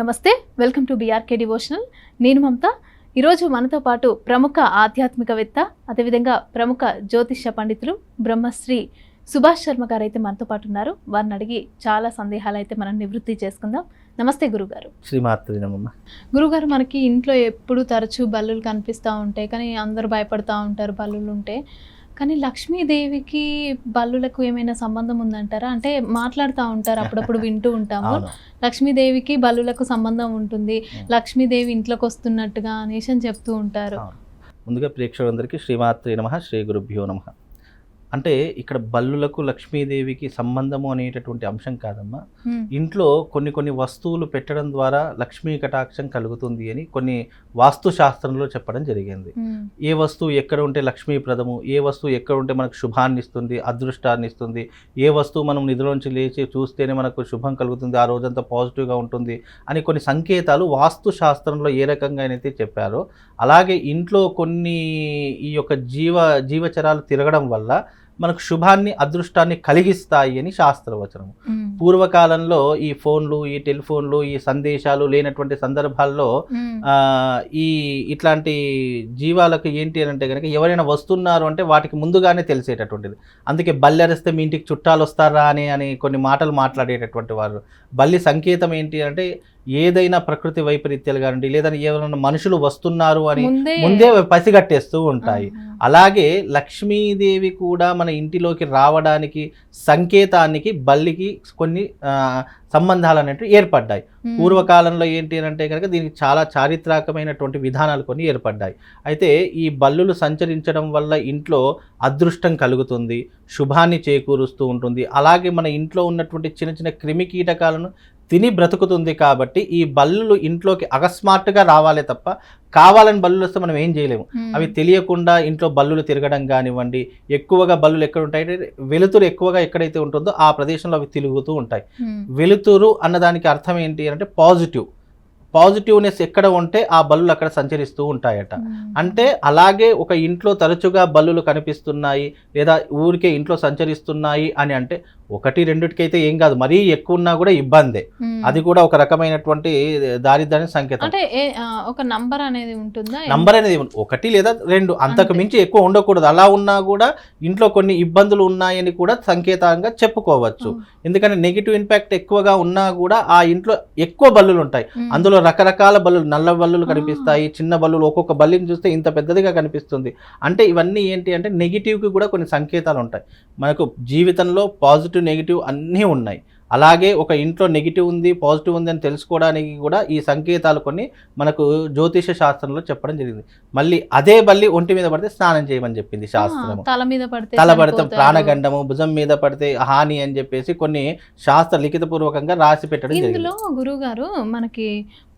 నమస్తే welcome to BRK devotional నేను మమత. ఈరోజు మనతో పాటు ప్రముఖ ఆధ్యాత్మికవేత్త అదేవిధంగా ప్రముఖ జ్యోతిష్య పండితులు బ్రహ్మశ్రీ సుభాష్ శర్మ గారు అయితే మనతో పాటు ఉన్నారు. వారిని అడిగి చాలా సందేహాలు అయితే మనం నివృత్తి చేసుకుందాం. నమస్తే గురుగారు. శ్రీమాత్రి నమమ్మ గురుగారు మనకి ఇంట్లో ఎప్పుడు తరచూ బల్లులు కనిపిస్తూ ఉంటాయి కానీ అందరూ భయపడతా ఉంటారు బల్లులు ఉంటే. కానీ లక్ష్మీదేవికి బల్లులకు ఏమైనా సంబంధం ఉందంటారా? అంటే మాట్లాడుతూ ఉంటారు అప్పుడప్పుడు వింటూ ఉంటాము. లక్ష్మీదేవికి బల్లులకు సంబంధం ఉంటుంది. లక్ష్మీదేవి ఇంట్లోకి వస్తున్నట్టుగా అనేసి అని చెప్తూ ఉంటారు. ముందుగా ప్రేక్షకులందరికీ శ్రీమాత్రి నమ శ్రీ గురుభ్యో నమ. అంటే ఇక్కడ బల్లులకు లక్ష్మీదేవికి సంబంధము అనేటటువంటి అంశం కాదమ్మా. ఇంట్లో కొన్ని కొన్ని వస్తువులు పెట్టడం ద్వారా లక్ష్మీ కటాక్షం కలుగుతుంది అని కొన్ని వాస్తు శాస్త్రంలో చెప్పడం జరిగింది. ఏ వస్తువు ఎక్కడ ఉంటే లక్ష్మీప్రదము ఏ వస్తువు ఎక్కడ ఉంటే మనకు శుభాన్ని ఇస్తుంది అదృష్టాన్ని ఇస్తుంది ఏ వస్తువు మనం నిధులోంచి లేచి చూస్తేనే మనకు శుభం కలుగుతుంది ఆ రోజంతా పాజిటివ్గా ఉంటుంది అని కొన్ని సంకేతాలు వాస్తు శాస్త్రంలో ఏ రకంగా అయితే చెప్పారో అలాగే ఇంట్లో కొన్ని ఈ యొక్క జీవ జీవచరాలు తిరగడం వల్ల మనకు శుభాన్ని అదృష్టాన్ని కలిగిస్తాయి అని శాస్త్రవచనం. పూర్వకాలంలో ఈ ఫోన్లు ఈ టెలిఫోన్లు ఈ సందేశాలు లేనటువంటి సందర్భాల్లో ఈ ఇట్లాంటి జీవాలకు ఏంటి అని అంటే కనుక ఎవరైనా వస్తున్నారు అంటే వాటికి ముందుగానే తెలిసేటటువంటిది. అందుకే బల్లి అరిస్తే మీ ఇంటికి చుట్టాలు వస్తారా అని అని కొన్ని మాటలు మాట్లాడేటటువంటి వారు. బల్లి సంకేతం ఏంటి అంటే ఏదైనా ప్రకృతి వైపరీత్యాలు కానివ్వండి లేదా ఎవరైనా మనుషులు వస్తున్నారు అని ముందే పసిగట్టేస్తూ ఉంటాయి. అలాగే లక్ష్మీదేవి కూడా మన ఇంటిలోకి రావడానికి సంకేతానికి బల్లికి కొన్ని సంబంధాలు అనేవి ఏర్పడ్డాయి. పూర్వకాలంలో ఏంటి అని అంటే కనుక దీనికి చాలా చారిత్రాత్మకమైనటువంటి విధానాలు కొన్ని ఏర్పడ్డాయి అయితే ఈ బల్లులు సంచరించడం వల్ల ఇంట్లో అదృష్టం కలుగుతుంది శుభాన్ని చేకూరుస్తూ ఉంటుంది అలాగే మన ఇంట్లో ఉన్నటువంటి చిన్న చిన్న క్రిమి కీటకాలను తిని బ్రతుకుతుంది కాబట్టి ఈ బల్లులు ఇంట్లోకి అకస్మాత్తుగా రావాలే తప్ప కావాలని బల్లులు వస్తే మనం ఏం చేయలేము. అవి తెలియకుండా ఇంట్లో బల్లులు తిరగడం కానివ్వండి ఎక్కువగా బల్లులు ఎక్కడ ఉంటాయంటే వెలుతురు ఎక్కువగా ఎక్కడైతే ఉంటుందో ఆ ప్రదేశంలో అవి తిరుగుతూ ఉంటాయి. వెలుతురు అన్నదానికి అర్థం ఏంటి అంటే పాజిటివ్ పాజిటివ్నెస్ ఎక్కడ ఉంటే ఆ బల్లులు అక్కడ సంచరిస్తూ ఉంటాయట. అంటే అలాగే ఒక ఇంట్లో తరచుగా బల్లులు కనిపిస్తున్నాయి లేదా ఊరికే ఇంట్లో సంచరిస్తున్నాయి అని అంటే ఒకటి రెండిటికైతే ఏం కాదు. మరీ ఎక్కువ ఉన్నా కూడా ఇబ్బందే. అది కూడా ఒక రకమైనటువంటి దారిద్ర్యానికి సంకేతం. అంటే ఒక నంబర్ అనేది ఉంటుందా? నంబర్ అనేది. ఒకటి లేదా రెండు. అంతకు అంతే. మించి ఎక్కువ ఉండకూడదు. అలా ఉన్నా కూడా ఇంట్లో కొన్ని ఇబ్బందులు ఉన్నాయని కూడా సంకేతంగా చెప్పుకోవచ్చు. ఎందుకంటే నెగిటివ్ ఇంపాక్ట్ ఎక్కువగా ఉన్నా కూడా ఆ ఇంట్లో ఎక్కువ బల్లులు ఉంటాయి. అందులో రకరకాల బల్లులు నల్ల బల్లులు కనిపిస్తాయి చిన్న బల్లులు ఒక్కొక్క బల్లిని చూస్తే ఇంత పెద్దదిగా కనిపిస్తుంది. అంటే ఇవన్నీ ఏంటి అంటే నెగిటివ్కి కూడా కొన్ని సంకేతాలు ఉంటాయి. మనకు జీవితంలో పాజిటివ్ నెగిటివ్ అన్నీ ఉన్నాయి. అలాగే ఒక ఇంట్లో నెగిటివ్ ఉంది పాజిటివ్ ఉంది అని తెలుసుకోవడానికి కూడా ఈ సంకేతాలు కొన్ని మనకు జ్యోతిష శాస్త్రంలో చెప్పడం జరిగింది. మళ్ళీ అదే బల్లి ఒంటి మీద పడితే స్నానం చేయమని చెప్పింది శాస్త్రము. తల మీద పడితే తల పడితే. ప్రాణగండము భుజం మీద పడితే హాని అని చెప్పేసి కొన్ని శాస్త్ర లిఖితపూర్వకంగా రాసి పెట్టడం ఇందులో గురువు గారు మనకి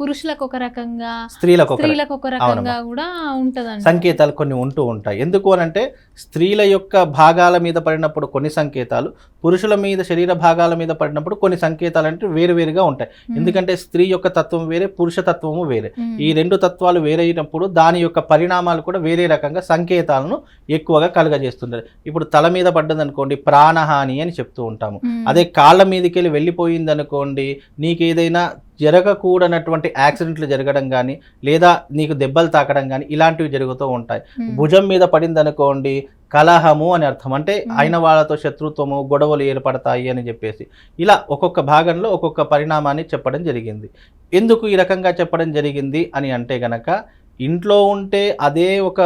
పురుషులకు ఒక రకంగా స్త్రీలకు ఒక స్త్రీలకు ఒక రకంగా కూడా ఉంటదండి. సంకేతాలు కొన్ని ఉంటూ ఉంటాయి. ఎందుకు అని అంటే స్త్రీల యొక్క భాగాల మీద పడినప్పుడు కొన్ని సంకేతాలు పురుషుల మీద శరీర భాగాల మీద పడినప్పుడు కొన్ని సంకేతాలు అంటే వేరువేరుగా ఉంటాయి. ఎందుకంటే స్త్రీ యొక్క తత్వం వేరే పురుష తత్వము వేరే. ఈ రెండు తత్వాలు వేరైనప్పుడు దాని యొక్క పరిణామాలు కూడా వేరే రకంగా సంకేతాలను ఎక్కువగా కలుగజేస్తుంటారు ఇప్పుడు తల మీద పడ్డదనుకోండి ప్రాణహాని అని చెప్తూ ఉంటాము. అదే కాళ్ళ మీదకి వెళ్ళి వెళ్ళిపోయింది అనుకోండి నీకు ఏదైనా జరగకూడనటువంటి యాక్సిడెంట్లు జరగడం కానీ లేదా నీకు దెబ్బలు తాకడం కానీ ఇలాంటివి జరుగుతూ ఉంటాయి. భుజం మీద పడింది అనుకోండి కలహము అని అర్థం. అంటే. అయిన వాళ్ళతో శత్రుత్వము గొడవలు ఏర్పడతాయి అని చెప్పేసి. ఇలా ఒక్కొక్క భాగంలో ఒక్కొక్క పరిణామాన్ని చెప్పడం జరిగింది. ఎందుకు ఈ రకంగా చెప్పడం జరిగింది అని అంటే గనక ఇంట్లో ఉంటే అదే ఒక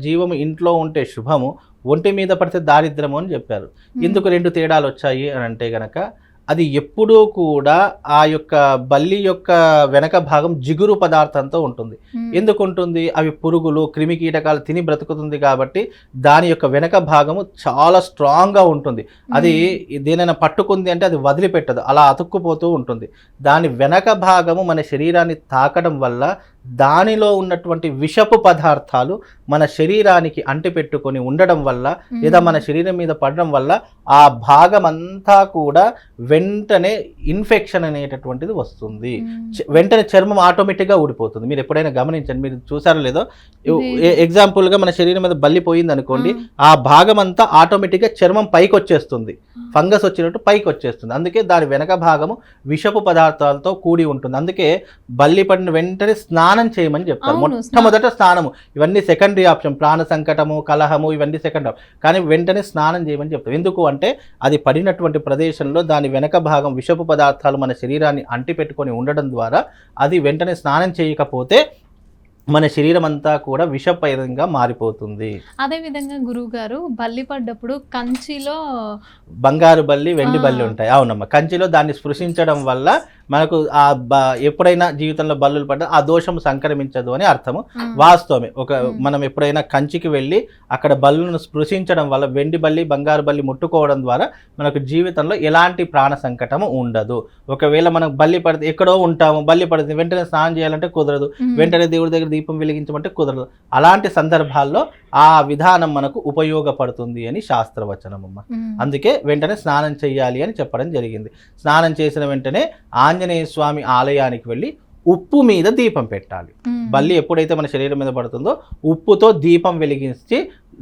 జీవము ఇంట్లో ఉంటే శుభము ఒంటి మీద పడితే దారిద్రము అని చెప్పారు. ఎందుకు రెండు తేడాలు వచ్చాయి అని అంటే గనక అది ఎప్పుడూ కూడా ఆ యొక్క బల్లి యొక్క వెనక భాగం జిగురు పదార్థంతో ఉంటుంది. ఎందుకు ఉంటుంది అవి పురుగులు క్రిమి కీటకాలు తిని బ్రతుకుతుంది కాబట్టి దాని యొక్క వెనక భాగము చాలా స్ట్రాంగ్గా ఉంటుంది. అది దేనైనా పట్టుకుంది అంటే అది వదిలిపెట్టదు. అలా అతుక్కుపోతూ ఉంటుంది. దాని వెనక భాగము మన శరీరాన్ని తాకడం వల్ల దానిలో ఉన్నటువంటి విషపు పదార్థాలు మన శరీరానికి అంటిపెట్టుకొని ఉండడం వల్ల లేదా మన శరీరం మీద పడడం వల్ల ఆ భాగం అంతా కూడా వెంటనే ఇన్ఫెక్షన్ అనేటటువంటిది వస్తుంది. వెంటనే చర్మం ఆటోమేటిక్గా ఊడిపోతుంది. మీరు ఎప్పుడైనా గమనించండి మీరు చూసారో లేదో? ఎగ్జాంపుల్గా మన శరీరం మీద బల్లి పోయింది అనుకోండి ఆ భాగం అంతా ఆటోమేటిక్గా చర్మం పైకి వచ్చేస్తుంది ఫంగస్ వచ్చినట్టు పైకి వచ్చేస్తుంది అందుకే దాని వెనక భాగము విషపు పదార్థాలతో కూడి ఉంటుంది. అందుకే బల్లి పడిన వెంటనే స్నానం చేయమని చెప్తారు. మొట్టమొదట స్నానము. ఇవన్నీ సెకండరీ ఆప్షన్ ప్రాణ సంకటము కలహము ఇవన్నీ సెకండ్ కానీ వెంటనే స్నానం చేయమని చెప్తారు. ఎందుకు అంటే అది పడినటువంటి ప్రదేశంలో దాని వెనక భాగం విషపు పదార్థాలు మన శరీరాన్ని అంటిపెట్టుకొని ఉండడం ద్వారా అది వెంటనే స్నానం చేయకపోతే మన శరీరం అంతా కూడా విషపైరంగా మారిపోతుంది. అదే విధంగా గురువు గారు బల్లి పడ్డప్పుడు కంచిలో బంగారు బల్లి వెండి. బల్లి ఉంటాయి. అవునమ్మా. కంచిలో దాన్ని స్పృశించడం వల్ల మనకు ఆ బ ఎప్పుడైనా జీవితంలో బల్లులు పడ్డా ఆ దోషం సంక్రమించదు అని అర్థము. వాస్తవమే. ఒక. మనం ఎప్పుడైనా కంచికి వెళ్ళి అక్కడ బల్లును స్పృశించడం వల్ల వెండి బల్లి బంగారు బల్లి ముట్టుకోవడం ద్వారా మనకు జీవితంలో ఎలాంటి ప్రాణ సంకటము ఉండదు. ఒకవేళ మనం బల్లి పడితే ఎక్కడో ఉంటాము బల్లి పడితే వెంటనే స్నానం చేయాలంటే కుదరదు. వెంటనే దేవుడి దగ్గర దీపం వెలిగించమంటే కుదరదు. అలాంటి సందర్భాల్లో ఆ విధానం మనకు ఉపయోగపడుతుంది అని శాస్త్రవచనం అమ్మ అందుకే వెంటనే స్నానం చేయాలి అని చెప్పడం జరిగింది. స్నానం చేసిన వెంటనే ఆంజనేయ స్వామి ఆలయానికి వెళ్ళి ఉప్పు మీద దీపం పెట్టాలి. బల్లి ఎప్పుడైతే మన శరీరం మీద పడుతుందో ఉప్పుతో దీపం వెలిగించి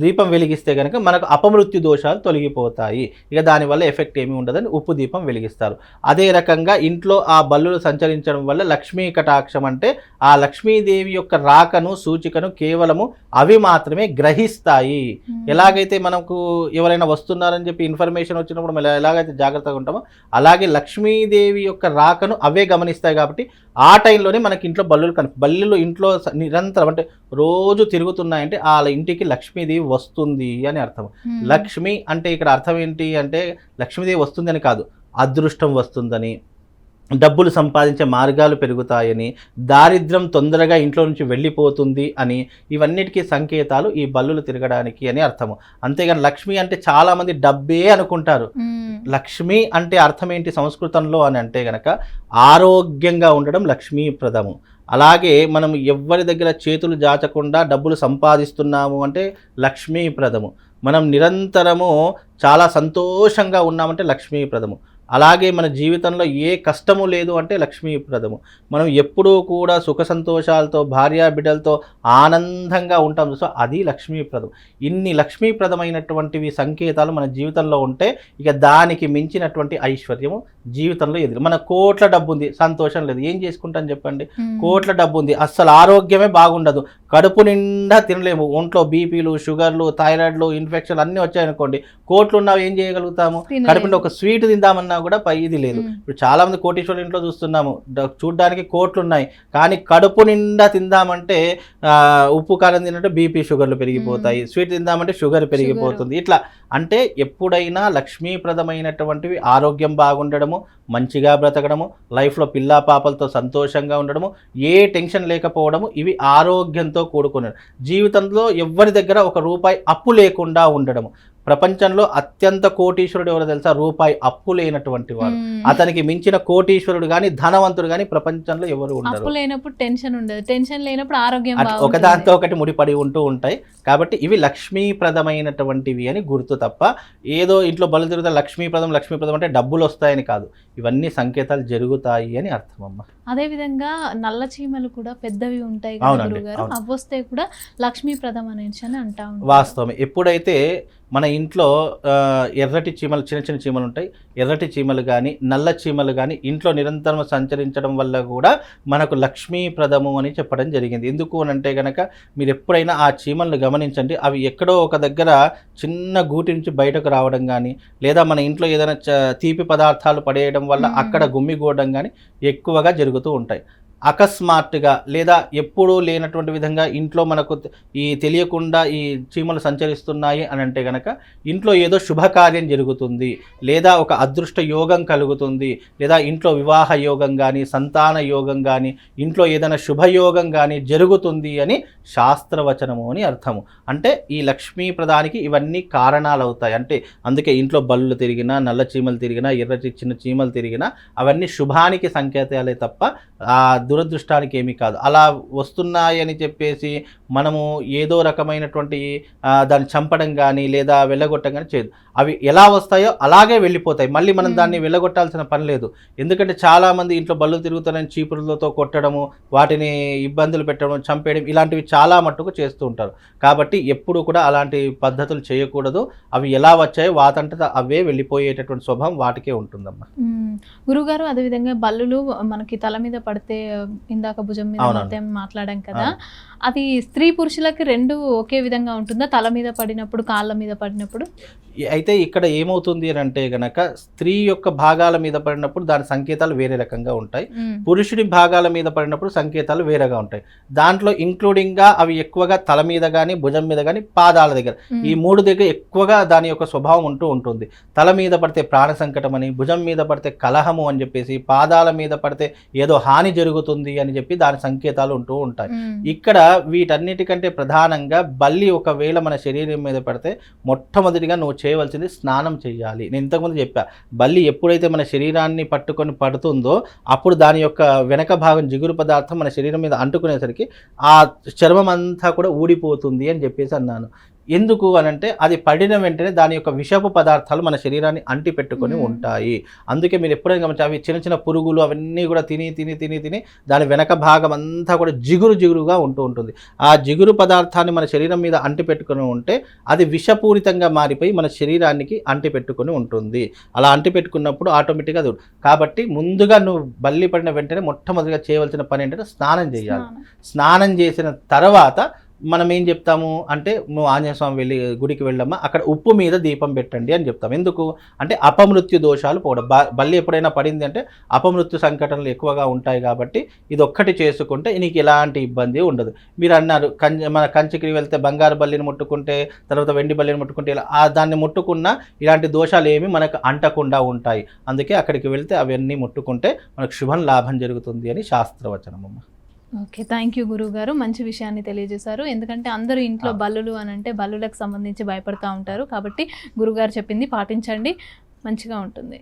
దీపం వెలిగిస్తే కనుక మనకు అపమృత్యు దోషాలు తొలగిపోతాయి. ఇక దానివల్ల ఎఫెక్ట్ ఏమీ ఉండదని ఉప్పు దీపం వెలిగిస్తారు. అదే రకంగా ఇంట్లో ఆ బల్లులు సంచరించడం వల్ల లక్ష్మీ కటాక్షం అంటే ఆ లక్ష్మీదేవి యొక్క రాకను సూచికను కేవలము అవి మాత్రమే గ్రహిస్తాయి. ఎలాగైతే మనకు ఎవరైనా వస్తున్నారని చెప్పి ఇన్ఫర్మేషన్ వచ్చినప్పుడు మనం ఎలాగైతే జాగ్రత్తగా ఉంటామో అలాగే లక్ష్మీదేవి యొక్క రాకను అవే గమనిస్తాయి కాబట్టి ఆ టైంలోనే మనకి ఇంట్లో బల్లులు కనిపి బల్లులు ఇంట్లో నిరంతరం అంటే రోజు తిరుగుతున్నాయంటే ఆ ఇంటికి లక్ష్మీదేవి వస్తుంది అని అర్థం. లక్ష్మి అంటే ఇక్కడ అర్థం ఏంటి అంటే లక్ష్మీదేవి వస్తుందని కాదు అదృష్టం వస్తుందని. డబ్బులు సంపాదించే మార్గాలు పెరుగుతాయని దారిద్ర్యం తొందరగా ఇంట్లో నుంచి వెళ్ళిపోతుంది అని ఇవన్నిటికీ సంకేతాలు ఈ బల్లులు తిరగడానికి అని అర్థము. అంతేగాని లక్ష్మి అంటే చాలామంది డబ్బే అనుకుంటారు. లక్ష్మి అంటే అర్థం ఏంటి సంస్కృతంలో అని అంటే గనక ఆరోగ్యంగా ఉండడం లక్ష్మీప్రదము. అలాగే మనం ఎవ్వరి దగ్గర చేతులు జాచకుండా డబ్బులు సంపాదిస్తున్నాము అంటే లక్ష్మీప్రదము. మనం నిరంతరము చాలా సంతోషంగా ఉన్నామంటే లక్ష్మీప్రదము. అలాగే మన జీవితంలో ఏ కష్టము లేదు అంటే లక్ష్మీప్రదము మనం ఎప్పుడూ కూడా సుఖ సంతోషాలతో భార్యా బిడ్డలతో ఆనందంగా ఉంటాం. సో అది లక్ష్మీప్రదం ఇన్ని లక్ష్మీప్రదమైనటువంటివి సంకేతాలు మన జీవితంలో ఉంటే ఇక దానికి మించినటువంటి ఐశ్వర్యము జీవితంలో ఎదురు. మన కోట్ల డబ్బు ఉంది సంతోషం లేదు. ఏం చేసుకుంటాం చెప్పండి? కోట్ల డబ్బు ఉంది అస్సలు ఆరోగ్యమే బాగుండదు. కడుపు నిండా తినలేము. ఒంట్లో బీపీలు షుగర్లు థైరాయిడ్లు ఇన్ఫెక్షన్ అన్నీ వచ్చాయనుకోండి కోట్లు ఉన్నావు ఏం చేయగలుగుతాము? తినలేము. కడుపు నిండా ఒక స్వీట్ తిందామన్నా కూడా పై ఇది లేదు. ఇప్పుడు చాలా మంది కోటీశ్వరుల ఇంట్లో చూస్తున్నాము. చూడ్డానికి కోట్లు ఉన్నాయి. కానీ కడుపు నిండా తిందామంటే ఉప్పు కారం తినంటే బీపీ షుగర్లు పెరిగిపోతాయి. స్వీట్ తిందామంటే షుగర్ పెరిగిపోతుంది. ఇట్లా అంటే ఎప్పుడైనా లక్ష్మీప్రదమైనటువంటివి ఆరోగ్యం బాగుండడము మంచిగా బ్రతకడము లైఫ్లో పిల్లా పాపలతో సంతోషంగా ఉండడము ఏ టెన్షన్ లేకపోవడము ఇవి ఆరోగ్యంతో కూడుకున్నది జీవితంలో ఎవరి దగ్గర ఒక రూపాయి అప్పు లేకుండా ఉండడము. ప్రపంచంలో అత్యంత కోటీశ్వరుడు ఎవరో తెలుసా? రూపాయి అప్పు లేనటువంటి వాడు. అతనికి మించిన కోటీశ్వరుడు కానీ ధనవంతుడు కానీ ప్రపంచంలో ఎవరు అప్పు ఉండరు లేనప్పుడు టెన్షన్ ఉండదు. టెన్షన్ లేనప్పుడు ఆరోగ్యం. ఒకదాంతో ఒకటి ముడిపడి ఉంటూ ఉంటాయి. కాబట్టి ఇవి లక్ష్మీప్రదమైనటువంటివి అని గుర్తు తప్ప ఏదో ఇంట్లో బలు తిరుగుతా లక్ష్మీప్రదం లక్ష్మీప్రదం అంటే డబ్బులు వస్తాయని కాదు. ఇవన్నీ సంకేతాలు జరుగుతాయి అని అర్థం అమ్మ అదే విధంగా నల్ల చీమలు కూడా పెద్దవి ఉంటాయి. అవి వస్తే కూడా లక్ష్మీప్రదం అనేసి అని అంటా. వాస్తవమే. ఎప్పుడైతే మన ఇంట్లో ఎర్రటి చీమలు చిన్న చిన్న చీమలు ఉంటాయి. ఎర్రటి చీమలు కానీ నల్ల చీమలు కానీ ఇంట్లో నిరంతరం సంచరించడం వల్ల కూడా మనకు లక్ష్మీప్రదము అని చెప్పడం జరిగింది. ఎందుకు అని అంటే గనక మీరు ఎప్పుడైనా ఆ చీమలను గమనించండి. అవి ఎక్కడో ఒక దగ్గర చిన్న గూటి నుంచి బయటకు రావడం కానీ లేదా మన ఇంట్లో ఏదైనా చ- తీపి పదార్థాలు పడేయడం వల్ల. అక్కడ గుమ్మిగూడడం కానీ ఎక్కువగా జరుగుతూ ఉంటాయి. అకస్మాత్తుగా లేదా ఎప్పుడూ లేనటువంటి విధంగా ఇంట్లో మనకు ఈ తెలియకుండా ఈ చీమలు సంచరిస్తున్నాయి అని అంటే కనుక ఇంట్లో ఏదో శుభకార్యం జరుగుతుంది లేదా ఒక అదృష్ట యోగం కలుగుతుంది లేదా ఇంట్లో వివాహ యోగం కానీ సంతాన యోగం కానీ ఇంట్లో ఏదైనా శుభయోగం కానీ జరుగుతుంది అని శాస్త్రవచనము అని అర్థము. అంటే ఈ లక్ష్మీ ప్రదానికి ఇవన్నీ కారణాలు అవుతాయి అంటే అందుకే ఇంట్లో బల్లులు తిరిగినా నల్ల చీమలు తిరిగినా ఎర్ర చిన్న చీమలు తిరిగినా అవన్నీ శుభానికి సంకేతాలే తప్ప దురదృష్టానికి ఏమీ కాదు. అలా వస్తున్నాయని చెప్పేసి మనము ఏదో రకమైనటువంటి దాన్ని చంపడం కానీ లేదా వెళ్ళగొట్టడం కానీ చేయదు. అవి ఎలా వస్తాయో అలాగే వెళ్ళిపోతాయి. మళ్ళీ మనం. దాన్ని వెళ్ళగొట్టాల్సిన పని లేదు. ఎందుకంటే చాలా మంది ఇంట్లో బళ్ళు తిరుగుతారని చీపురులతో కొట్టడము వాటిని ఇబ్బందులు పెట్టడం చంపేయడం ఇలాంటివి చాలా మట్టుకు చేస్తూ ఉంటారు. కాబట్టి ఎప్పుడు కూడా అలాంటి పద్ధతులు చేయకూడదు. అవి ఎలా వచ్చాయో వాతంట అవే వెళ్ళిపోయేటటువంటి స్వభావం వాటికే ఉంటుందమ్మా. మ్మ్. గురుగారు అదేవిధంగా బల్లులు మనకి తల మీద పడితే ఇందాక భుజం మీద మాట్లాడాం కదా. అది స్త్రీ పురుషులకి రెండు ఒకే విధంగా ఉంటుందా? తల మీద పడినప్పుడు కాళ్ళ మీద పడినప్పుడు? అయితే ఇక్కడ ఏమవుతుంది అని అంటే గనక స్త్రీ యొక్క భాగాల మీద పడినప్పుడు దాని సంకేతాలు వేరే రకంగా ఉంటాయి. పురుషుడి భాగాల మీద పడినప్పుడు సంకేతాలు వేరేగా ఉంటాయి. దాంట్లో ఇంక్లూడింగ్గా అవి ఎక్కువగా తల మీద కానీ భుజం మీద కానీ పాదాల దగ్గర. ఈ మూడు దగ్గర ఎక్కువగా దాని యొక్క స్వభావం ఉంటూ ఉంటుంది. తల మీద పడితే ప్రాణ సంకటం అని భుజం మీద పడితే కలహము అని చెప్పేసి పాదాల మీద పడితే ఏదో హాని జరుగుతుంది అని చెప్పి దాని సంకేతాలు ఉంటూ ఉంటాయి. ఇక్కడ వీటన్నిటికంటే ప్రధానంగా బల్లి ఒకవేళ మన శరీరం మీద పడితే మొట్టమొదటిగా నువ్వు చేయవలసింది స్నానం చేయాలి. నేను ఇంతకుముందు చెప్పా బల్లి ఎప్పుడైతే మన శరీరాన్ని పట్టుకొని పడుతుందో అప్పుడు దాని యొక్క వెనక భాగం జిగురు పదార్థం మన శరీరం మీద అంటుకునేసరికి ఆ చర్మం అంతా కూడా ఊడిపోతుంది అని చెప్పేసి అన్నాను. ఎందుకు అని అంటే అది పడిన వెంటనే దాని యొక్క విషపు పదార్థాలు మన శరీరాన్ని అంటి పెట్టుకొని. ఉంటాయి అందుకే మీరు ఎప్పుడైనా గమనించి అవి చిన్న చిన్న పురుగులు అవన్నీ కూడా తిని తిని తిని తిని దాని వెనక భాగం అంతా కూడా జిగురు జిగురుగా ఉంటూ ఉంటుంది ఆ జిగురు పదార్థాన్ని మన శరీరం మీద అంటి పెట్టుకొని ఉంటే అది విషపూరితంగా మారిపోయి మన శరీరానికి అంటి పెట్టుకొని ఉంటుంది అలా అంటి పెట్టుకున్నప్పుడు ఆటోమేటిక్గా అది కాబట్టి ముందుగా నువ్వు బల్లి పడిన వెంటనే మొట్టమొదటిగా చేయవలసిన పని ఏంటంటే స్నానం చేయాలి. స్నానం చేసిన తర్వాత మనం ఏం చెప్తాము అంటే నువ్వు ఆంజనేయ స్వామి వెళ్ళి గుడికి వెళ్ళమ్మా అక్కడ ఉప్పు మీద దీపం పెట్టండి అని చెప్తాం. ఎందుకు? అంటే అపమృత్యు దోషాలు పోవడం. బల్లి ఎప్పుడైనా పడింది అంటే అపమృత్యు సంఘటనలు ఎక్కువగా ఉంటాయి కాబట్టి ఇది ఒక్కటి చేసుకుంటే నీకు ఎలాంటి ఇబ్బంది ఉండదు. మీరు అన్నారు కంచి మన కంచికి వెళ్తే బంగారు బల్లిని ముట్టుకుంటే తర్వాత వెండి బల్లిని ముట్టుకుంటే ఇలా దాన్ని ముట్టుకున్నా ఇలాంటి దోషాలు ఏమి మనకు అంటకుండా ఉంటాయి. అందుకే అక్కడికి వెళ్తే అవన్నీ ముట్టుకుంటే మనకు శుభం లాభం జరుగుతుంది అని శాస్త్రవచనమమ్మ ఓకే థ్యాంక్ యూ గురువు గారు మంచి విషయాన్ని తెలియజేశారు. ఎందుకంటే అందరూ ఇంట్లో. బల్లులు అని అంటే బల్లులకు సంబంధించి భయపడతా ఉంటారు. కాబట్టి గురుగారు చెప్పింది పాటించండి. మంచిగా ఉంటుంది.